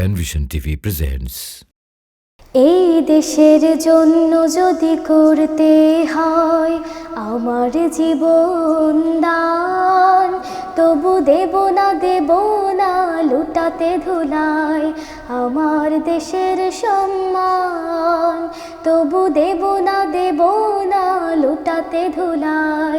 Penvision TV presents. এই দেশের জন্য যদি করতে হয় আমার জীবন দান, তবু দেব না দেব না, লুটাতে ধুলাই আমার দেশের সম্মান তবু দেব না দেব না, লুটাতে ধুলাই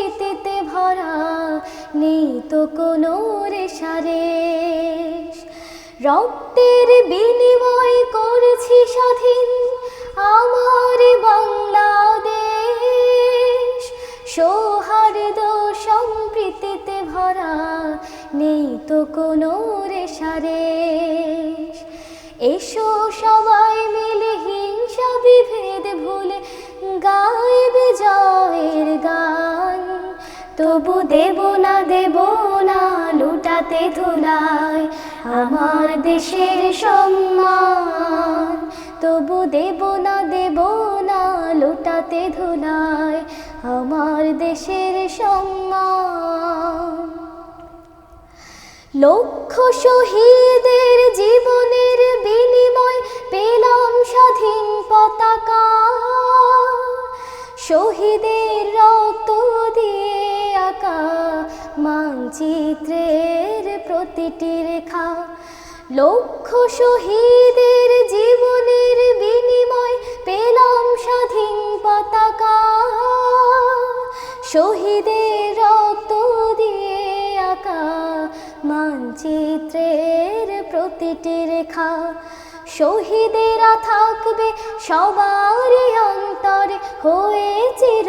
সম্প্রীতিতে ভরা নেই তো কোনো রেশারেশ রক্তের বিনিময় করেছি স্বাধীন আমার বাংলাদেশ। সৌহার্দ্য সম্প্রীতিতে ভরা নেই তো কোনো রেশারেশ এসো সবাই মিলে তবু দেব না দেব না, লুটাতে ধুলাই আমার দেশের সম্মান। তবু দেব না দেব না, লুটাতে ধুলাই আমার দেশের সম্মান। লক্ষ শহীদের জীবনের বিনিময় পেলাম স্বাধীন পতাকা। শহীদের মানচিত্রের প্রতিটি রেখা লক্ষ শহীদের জীবনের বিনিময় পেলাম স্বাধীন পতাকা। শহীদের রক্ত দিয়ে আঁকা মানচিত্রের প্রতিটি রেখা শহীদেরা থাকবে সবারই অন্তরে হয়ে চির